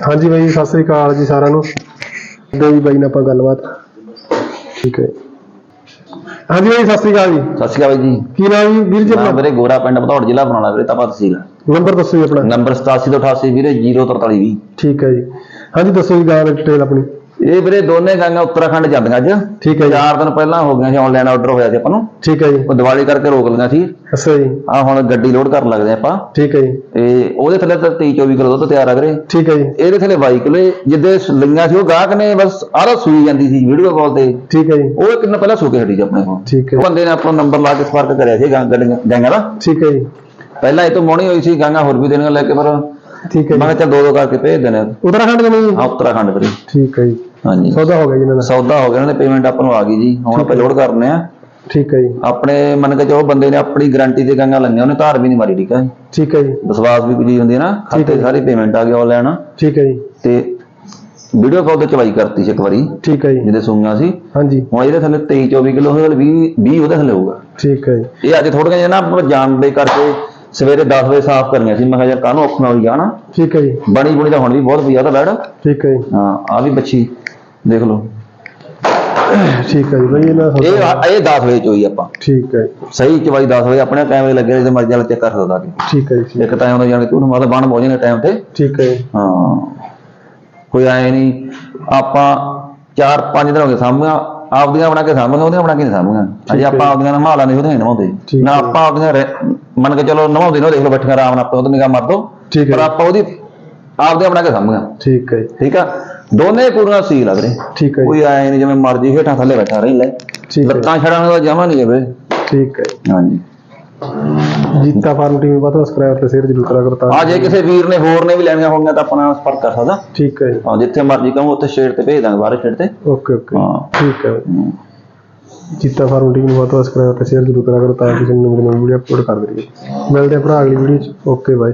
ਹਾਂਜੀ ਬਾਈ ਸਤਿ ਸ੍ਰੀ ਅਕਾਲ ਜੀ ਸਾਰਿਆਂ ਨੂੰ। ਦੇ ਬਾਈ ਨਾਲ ਆਪਾਂ ਗੱਲਬਾਤ। ਠੀਕ ਹੈ। ਹਾਂਜੀ ਬਾਈ ਸਤਿ ਸ੍ਰੀ ਅਕਾਲ ਜੀ। ਸਤਿ ਸ਼੍ਰੀ ਅਕਾਲ ਜੀ। ਕੀ ਨਾਮ ਜੀ? ਵੀਰ ਜੀ ਨਾਮ ਆਪਣਾ? ਵੀਰੇ ਗੋਰਾ ਪਿੰਡ ਭਦੌੜ ਜ਼ਿਲ੍ਹਾ ਬਣਾਉਣਾ ਵੀਰੇ ਤਪਾ ਤਹਿਸੀਲ। ਨੰਬਰ ਦੱਸੋ ਜੀ ਆਪਣਾ। ਨੰਬਰ 87 ਤੋਂ 88 ਵੀਰੇ 04320 ਠੀਕ ਹੈ ਜੀ। ਹਾਂਜੀ ਦੱਸੋ ਜੀ ਗਾਂ ਡਿਟੇਲ ਆਪਣੀ। ਇਹ ਵੀਰੇ ਦੋਨੇ ਗਾਂਗਾ ਉੱਤਰਾਖੰਡ ਜਾਂਦੀਆਂ ਅੱਜ। ਠੀਕ ਹੈ ਜੀ। ਚਾਰ ਦਿਨ ਪਹਿਲਾਂ ਹੋ ਗਈਆਂ ਸੀ ਆਨਲਾਈਨ ਆਰਡਰ ਹੋਇਆ ਸੀ ਆਪਾਂ ਨੂੰ। ਠੀਕ ਹੈ ਜੀ। ਉਹ ਦੀਵਾਲੀ ਕਰਕੇ ਰੋਕ ਲਈਆਂ ਸੀ। ਅੱਛਾ ਜੀ। ਆ ਹੁਣ ਗੱਡੀ ਲੋਡ ਕਰਨ ਲੱਗਦੇ ਆਪਾਂ। ਠੀਕ ਹੈ ਜੀ। ਤੇ ਉਹਦੇ ਥੱਲੇ ਤਾਂ 23 24 ਕਿਲੋ ਦੁੱਧ ਤਿਆਰ ਆ ਵੀਰੇ। ਠੀਕ ਹੈ ਜੀ। ਇਹਦੇ ਥੱਲੇ 22 ਕਿਲੋ ਜਿੱਦੇ ਲਈਆਂ ਸੀ ਉਹ ਗਾਹਕ ਨੇ ਬਸ ਆਰਾ ਸੂਈ ਜਾਂਦੀ ਸੀ ਵੀਡੀਓ ਕਾਲ ਤੇ। ਠੀਕ ਹੈ ਜੀ। ਉਹ ਇੱਕ ਦਿਨ ਪਹਿਲਾਂ ਸੂ ਕੇ ਹਟੀ ਸੀ ਆਪਣੇ ਕੋਲ। ਠੀਕ ਹੈ ਬੰਦੇ ਨੇ ਆਪਾਂ ਨੰਬਰ ਲਾ ਕੇ ਸੰਪਰਕ ਕਰਿਆ ਸੀ ਗਾਂਗਾ ਦਾ। ਠੀਕ ਹੈ ਜੀ। ਪਹਿਲਾਂ ਇਹ ਤੋਂ ਮੋਣੀ ਹੋਈ ਸੀ ਗਾਂਗਾ ਹੋਰ ਵੀ ਦੇਣੀਆਂ ਲੈ ਕੇ ਪਰ ਠੀਕ ਹੈ ਮੈਂ ਜੀ ਕਿਹਾ ਦੋ ਦੋ ਕਰਕੇ ਭੇਜ ਦੇਣੇ। ਉੱਤਰਾਖੰਡ ਦੇ ਨਹੀਂ ਆ ਉੱਤਰਾਖੰਡ ਵੀਰੇ। ਠੀਕ ਹੈ ਜੀ। ਹਾਂਜੀ। ਸੌਦਾ ਹੋ ਗਿਆ ਜੀ ਇਹਨਾਂ ਦਾ। ਸੌਦਾ ਹੋ ਗਿਆ ਇਹਨਾਂ ਦੇ ਪੇਮੈਂਟ ਆਪਾਂ ਨੂੰ ਆ ਗਈ ਜੀ। ਹੁਣ ਆਪਾਂ ਲੋਡ ਕਰਨੇ ਆ। ਠੀਕ ਹੈ ਜੀ। ਆਪਣੇ ਮੰਨ ਕੇ ਚਲੋ ਬੰਦੇ ਨੇ ਆਪਣੀ ਗਾਰੰਟੀ ਤੇ ਗੰਗਾ ਲੰਗੀਆਂ ਉਹਨੇ ਧਾਰ ਵੀ ਨਹੀਂ ਮਾਰੀ ਠੀਕ ਹੈ ਠੀਕ ਹੈ ਜੀ। ਵਿਸ਼ਵਾਸ ਵੀ ਚੀਜ਼ ਹੁੰਦੀ ਹੈ ਨਾ ਖਾਤੇ ਸਾਰੀ ਪੇਮੈਂਟ ਆ ਗਈ ਆਨਲਾਈਨ ਠੀਕ ਹੈ ਜੀ। ਤੇ ਵੀਡੀਓ ਕਾਲ ਤੇ ਚਵਾਈ ਕਰਤੀ ਸੀ ਇੱਕ ਵਾਰੀ ਠੀਕ ਹੈ ਜੀ। ਜਿਹਦੇ ਸੁਣੀਆਂ ਸੀ। ਹਾਂਜੀ। ਹੁਣ ਇਹਦੇ ਥੱਲੇ 23 24 ਕਿਲੋ ਹੋਵੇ 20 20 ਉਹਦੇ ਥੱਲੇ ਹੋਊਗਾ। ਠੀਕ ਹੈ ਜੀ। ਇਹ ਅੱਜ ਥੋੜੀਆਂ ਜਿਹਾ ਨਾ ਜਾਣ ਦੇ ਕਰਕੇ ਸਵੇਰੇ 10 ਵਜੇ ਸਾਫ਼ ਕਰਨੀਆਂ ਸੀ। ਮੈਂ ਕਿਹਾ ਯਾਰ ਕਾਹਨੂੰ ਔਖਾ ਹੋਈ ਜਾਣਾ ਠੀਕ ਹੈ ਜੀ। ਬਣੀ ਬੁਣੀ ਤਾਂ ਹੁਣ ਵੀ ਬਹੁਤ ਵਧੀਆ ਤਾਂ ਬੈੜ ਠੀਕ ਹੈ ਜੀ। ਹਾਂ ਆ ਵੀ ਬੱਚੀ ਦੇਖ ਲਓ। ਠੀਕ ਹੈ ਜੀ ਬਾਈ ਇਹਨਾਂ ਇਹ ਇਹ 10 ਵਜੇ ਚੋਈ ਆਪਾਂ। ਠੀਕ ਹੈ। ਸਹੀ ਚਵਾਈ 10 ਵਜੇ ਆਪਣੇ ਕੈਮਰੇ ਲੱਗੇ ਨੇ ਤੇ ਮਰਜ਼ੀ ਨਾਲ ਚੈੱਕ ਕਰ ਸਕਦਾ ਕਿ ਠੀਕ ਹੈ ਜੀ ਇੱਕ ਟਾਈਮ ਦਾ ਜਾਣ ਕੇ ਉਹਨੂੰ ਮਾਤਾ ਬਣ ਪਹੁੰਚੇ ਨੇ ਟਾਈਮ ਤੇ। ਠੀਕ ਹੈ ਹਾਂ। ਕੋਈ ਆਏ ਨਹੀਂ। ਆਪਾਂ 4-5 ਦਿਨ ਹੋ ਗਏ ਸਾਹਮਣੇ। ਆਪਦੀਆਂ ਬਣਾ ਕੇ ਸਾਹਮਣੇ ਉਹਦੀਆਂ ਬਣਾ ਕੇ ਨਹੀਂ ਸਾਹਮਣੇ ਅਜੇ। ਆਪਾਂ ਆਪਦੀਆਂ ਨਮਾ ਲਾਂਦੇ ਉਹਦੇ ਨਹੀਂ ਨਮਾਉਂਦੇ ਠੀਕ ਨਾ। ਆਪਾਂ ਆਪਦੀਆਂ ਮੰਨ ਕੇ ਚਲੋ ਨਮਾਉਂਦੇ ਨੇ ਦੇਖ ਲਓ ਬੈਠੀਆਂ ਆਰਾਮ ਨਾਲ ਆਪਾਂ ਉਹਦੇ ਨਿਗਾਹ ਮਾਰ ਦੋ ਪਰ ਆਪਾਂ ਉਹਦੀ ਆਪਦੀਆਂ ਬਣਾ ਕੇ ਸਾਹਮਣੇ ਠੀਕ ਹੈ ਠੀਕ ਆ? ਦੋਨੇ ਪੂਰੀਆਂ ਸੀ ਲੱਗ ਰਹੇ ਠੀਕ ਹੈ ਕੋਈ ਆਏ ਨਹੀਂ ਜਿਵੇਂ ਮਰਜ਼ੀ ਹੇਠਾਂ ਥੱਲੇ ਬੈਠਾ ਰਹੀ ਲੈ। ਲੱਤਾਂ ਛੜਾਂ ਦਾ ਜਮਾ ਨਹੀਂ ਜਾਵੇ ਠੀਕ ਹੈ। ਹਾਂਜੀ। ਜੀਤਾ ਫਾਰਮ ਟੀਮ ਵੱਧ ਸਬਸਕ੍ਰਾਈਬ ਤੇ ਸ਼ੇਅਰ ਜ਼ਰੂਰ ਕਰਾ ਕਰੋ ਤਾਂ ਆ ਜੇ ਕਿਸੇ ਵੀਰ ਨੇ ਹੋਰ ਨੇ ਵੀ ਲੈਣੀਆਂ ਹੋਣਗੀਆਂ ਤਾਂ ਆਪਣਾ ਸੰਪਰਕ ਕਰ ਸਕਦਾ। ਠੀਕ ਹੈ ਜੀ। ਹਾਂ ਜਿੱਥੇ ਮਰਜ਼ੀ ਕਹੋ ਉੱਥੇ ਸ਼ੇਡ ਤੇ ਭੇਜ ਦਾਂਗੇ ਬਾਹਰ ਸ਼ੇਡ ਤੇ। ਓਕੇ ਓਕੇ ਹਾਂ। ਠੀਕ ਹੈ। ਜੀਤਾ ਫਾਰਮ ਟੀਮ ਵੱਧ ਸਬਸਕ੍ਰਾਈਬ ਤੇ ਸ਼ੇਅਰ ਜ਼ਰੂਰ ਕਰਾ ਕਰੋ ਤਾਂ ਕਿ ਸਾਨੂੰ ਨਵੀਂ ਨਵੀਂ ਵੀਡੀਓ ਅਪਲੋਡ ਕਰ ਦਈਏ ਮਿਲਦੇ ਆ ਭਰਾ ਅਗਲੀ ਵੀਡੀਓ ਚ। ਓਕੇ ਬਾਏ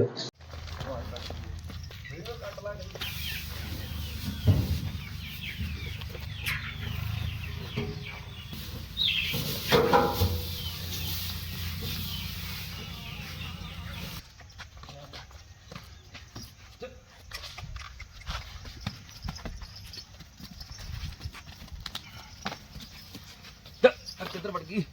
ਕਿੱਧਰ ਵੜ ਗਈ?